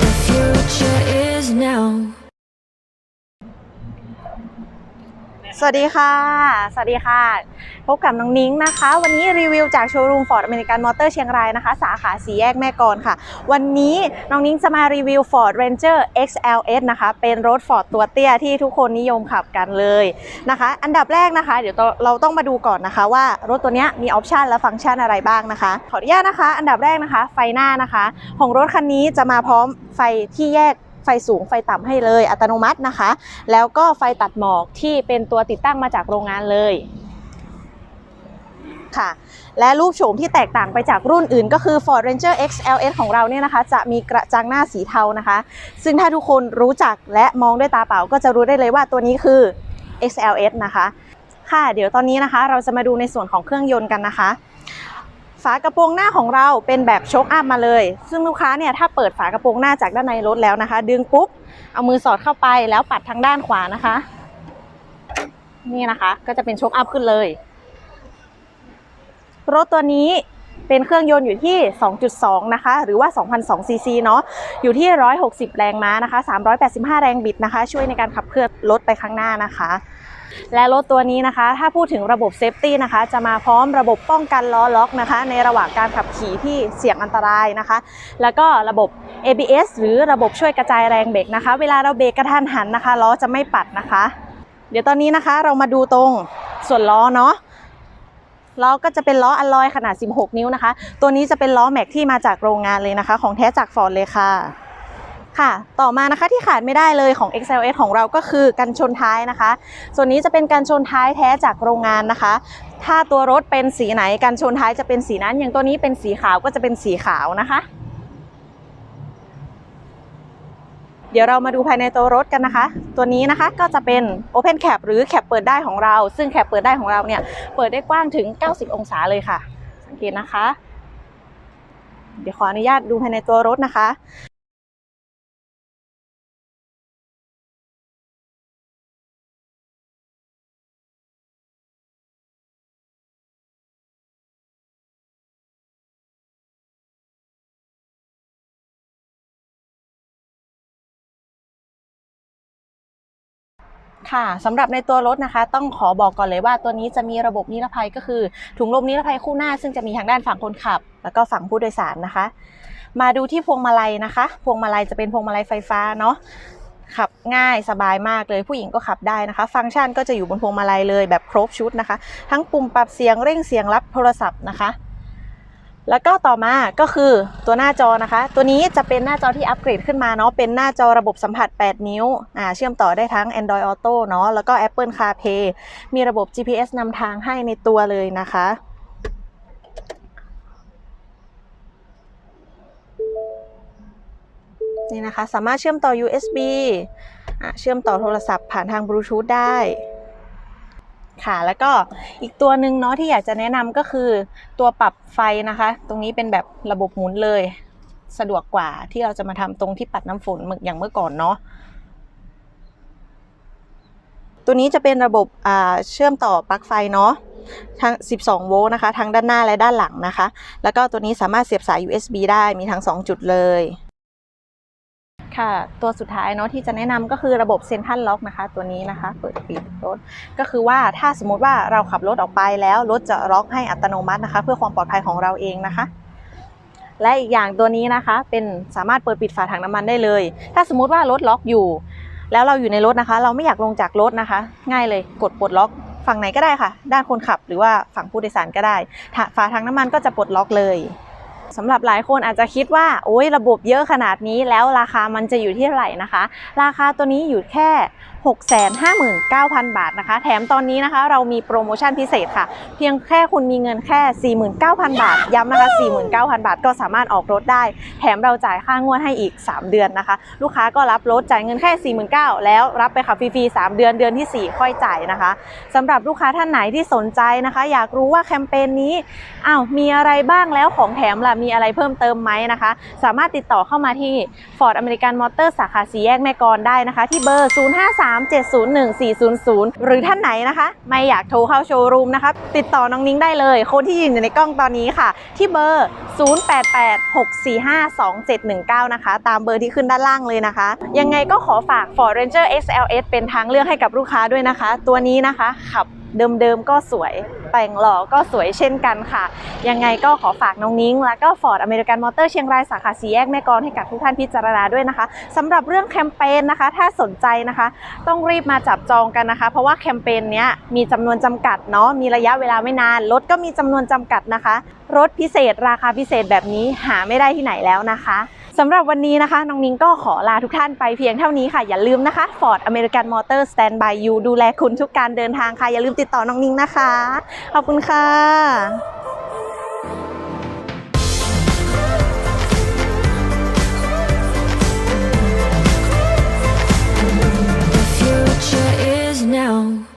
The future is now. สวัสดีค่ะ สวัสดีค่ะ พบกับน้องนิ้งนะคะ วันนี้รีวิวจากโชว์รูม Ford American Motor เชียงรายนะคะ สาขาสีแยกแม่กลค่ะ วันนี้น้องนิ้งจะมารีวิว Ford Ranger XLS นะคะ เป็นรถ Ford ตัวเตี้ยที่ทุกคนนิยมขับกันเลยนะคะ อันดับแรกนะคะ เดี๋ยวเราต้องมาดูก่อนนะคะว่ารถตัวนี้มีออปชันและฟังก์ชันอะไรบ้างนะคะ ขออนุญาตนะคะ อันดับแรกนะคะ ไฟหน้านะคะ ของรถคันนี้จะมาพร้อมไฟที่แยก ไฟสูงไฟต่ำให้เลยอัตโนมัตินะคะ แล้วก็ไฟตัดหมอกที่เป็นตัวติดตั้งมาจากโรงงานเลยค่ะและรูปโฉมที่แตกต่างไปจากรุ่นอื่นก็คือ Ford Ranger XLS ของเราเนี่ยนะคะ จะมีกระจังหน้าสีเทานะคะ ซึ่งถ้าทุกคนรู้จักและมองด้วยตาเปล่าก็จะรู้ได้เลยว่าตัวนี้คือ XLS นะคะ ค่ะ เดี๋ยวตอนนี้นะคะ เราจะมาดูในส่วนของเครื่องยนต์กันนะคะ ฝากระโปรงหน้าของเราเป็นแบบโชคอัพมาเลย ซึ่งลูกค้าเนี่ยถ้าเปิดฝากระโปรงหน้าจากด้านในรถแล้วนะคะ ดึงปุ๊บ เอามือสอดเข้าไปแล้วปัดทางด้านขวานะคะ นี่นะคะ ก็จะเป็นโชคอัพขึ้นเลย รถตัวนี้เป็นเครื่องยนต์อยู่ที่ 2.2 นะคะ หรือว่า 2,002 ซีซีเนาะ อยู่ที่ 160 แรงม้านะคะ 385 แรงบิดนะคะ ช่วยในการขับเคลื่อนรถไปข้างหน้านะคะ และรถตัวนี้นะคะ ถ้าพูดถึงระบบเซฟตี้นะคะ จะมาพร้อมระบบป้องกันล้อล็อกนะคะ ในระหว่างการขับขี่ที่เสี่ยงอันตรายนะคะ แล้วก็ระบบ ABS หรือระบบช่วยกระจายแรงเบรกนะคะ เวลาเราเบรกกระทันหันนะคะล้อจะไม่ปัดนะคะ เดี๋ยวตอนนี้นะคะเรามาดูตรงส่วนล้อเนาะล้อก็จะเป็นล้ออัลลอยขนาด 16 นิ้วนะคะ ตัวนี้จะเป็นล้อแม็กที่มาจากโรงงานเลยนะคะ ของแท้จากฟอร์ดเลยค่ะ ค่ะ ต่อมานะคะที่ขาดไม่ได้เลยของ XLS ของเราก็คือกันชนท้ายนะคะ ส่วนนี้จะเป็นกันชนท้ายแท้จากโรงงานนะคะ ถ้าตัวรถเป็นสีไหนกันชนท้ายจะเป็นสีนั้น อย่างตัวนี้เป็นสีขาวก็จะเป็นสีขาวนะคะ เดี๋ยวเรามาดูภายในตัวรถกันนะคะ ตัวนี้นะคะก็จะเป็น Open Cap หรือแคปเปิดได้ของเรา ซึ่งแคปเปิดได้ของเราเนี่ยเปิดได้กว้างถึง 90 องศาเลยค่ะ สังเกตนะคะ เดี๋ยวขออนุญาตดูภายในตัวรถนะคะ ค่ะสำหรับในตัวรถนะคะ ต้องขอบอกก่อนเลยว่าตัวนี้จะมีระบบนิรภัยก็คือ ถุงลมนิรภัยคู่หน้า ซึ่งจะมีทางด้านฝั่งคนขับ แล้วก็ฝั่งผู้โดยสารนะคะ มาดูที่พวงมาลัยนะคะ พวงมาลัยจะเป็นพวงมาลัยไฟฟ้าเนาะขับง่ายสบายมากเลยผู้หญิงก็ขับได้นะคะ ฟังก์ชันก็จะอยู่บนพวงมาลัยเลยแบบครบชุดนะคะ ทั้งปุ่มปรับเสียงเร่งเสียงรับโทรศัพท์นะคะ แล้วก็ต่อมาก็คือตัวหน้าจอนะคะ ตัวนี้จะเป็นหน้าจอที่อัปเกรดขึ้นมาเนาะเป็นหน้าจอระบบสัมผัส 8 นิ้วอ่าเชื่อมต่อได้ทั้ง Android Auto เนาะแล้วก็ Apple CarPlay มีระบบ GPS นำทางให้ในตัวเลยนะคะ นี่นะคะ สามารถเชื่อมต่อ USB อะเชื่อมต่อโทรศัพท์ผ่านทางบลูทูธได้ ค่ะ แล้วก็อีกตัวหนึ่งเนาะที่อยากจะแนะนำก็คือตัวปรับไฟนะคะ ตรงนี้เป็นแบบระบบหมุนเลย สะดวกกว่าที่เราจะมาทำตรงที่ปัดน้ำฝนเหมือนอย่างเมื่อก่อนเนาะตัวนี้จะเป็นระบบเชื่อมต่อปลั๊กไฟเนาะทั้ง 12 โวลต์นะคะ ทั้งด้านหน้าและด้านหลังนะคะ แล้วก็ตัวนี้สามารถเสียบสาย USB ได้มีทั้ง 2 จุดเลย ค่ะ ตัวสุดท้ายเนาะที่จะแนะนำก็คือระบบเซ็นทรัลล็อกนะคะ ตัวนี้นะคะ เปิดปิดรถ ก็คือว่าถ้าสมมุติว่าเราขับรถออกไปแล้วรถจะล็อกให้อัตโนมัตินะคะ เพื่อความปลอดภัยของเราเองนะคะ และอีกอย่างตัวนี้นะคะ เป็นสามารถเปิดปิดฝาถังน้ำมันได้เลย ถ้าสมมุติว่ารถล็อกอยู่ แล้วเราอยู่ในรถนะคะ เราไม่อยากลงจากรถนะคะ ง่ายเลยกดปลดล็อกฝั่งไหนก็ได้ค่ะ ด้านคนขับหรือว่าฝั่งผู้โดยสารก็ได้ฝาถังน้ำมันก็จะปลดล็อกเลย สำหรับหลายคนอาจจะคิดว่าโอ้ยระบบเยอะขนาดนี้แล้วราคามันจะอยู่ที่เท่าไหร่นะคะ ราคาตัวนี้อยู่แค่ 659,000 บาทนะคะ แถมตอนนี้นะคะ เรามีโปรโมชั่นพิเศษค่ะ เพียงแค่คุณมีเงินแค่ 49,000 บาท ย้ำนะคะ 49,000 บาทก็สามารถออกรถได้ แถมเราจ่ายค่างวดให้อีก 3 เดือนนะคะ ลูกค้าก็รับรถจ่ายเงินแค่ 49,000 แล้วรับไปขับฟรีๆ3เดือนเดือนทีสี่ 4 ค่อยจ่ายนะคะสำหรับลูกค้าท่านไหนที่สนใจนะคะ อยากรู้ว่าแคมเปญนี้อ้าวมีอะไรบ้างแล้วของแถมล่ะมีอะไรเพิ่มเติมไหมนะคะ สามารถติดต่อเข้ามาที่ Ford American Motor สาขาสีแยกแม่กลอนได้นะคะ ที่เบอร์ 053หรือท่านไหนนะคะ ไม่อยากโทรเข้าโชว์รูมนะคะ ติดต่อน้องนิ้งได้เลย คนที่ยืนอยู่ในกล้องตอนนี้ค่ะ ที่เบอร์ 0886452719 นะคะ ตามเบอร์ที่ขึ้นด้านล่างเลยนะคะ ยังไงก็ขอฝาก Ford Ranger XLS เป็นทางเลือกให้กับลูกค้าด้วยนะคะ ตัวนี้นะคะขับ เดิมๆก็สวย แต่งหล่อก็สวยเช่นกันค่ะ ยังไงก็ขอฝากน้องนิ้ง แล้วก็ Ford American Motor เชียงรายสาขาสีแยกแม่กลอนให้กับทุกท่านพิจารณาด้วยนะคะสำหรับเรื่องแคมเปญนะคะ ถ้าสนใจนะคะ ต้องรีบมาจับจองกันนะคะ เพราะว่าแคมเปญเนี้ยมีจำนวนจำกัดเนาะมีระยะเวลาไม่นานรถก็มีจำนวนจำกัดนะคะ รถพิเศษราคาพิเศษแบบนี้หาไม่ได้ที่ไหนแล้วนะคะ สำหรับวันนี้นะคะ น้องนิ้งก็ขอลาทุกท่านไปเพียงเท่านี้ค่ะ อย่าลืมนะคะ Ford American Motor Stand by You ดูแลคุณทุกการเดินทางค่ะ อย่าลืมติดต่อน้องนิ้งนะคะ ขอบคุณค่ะ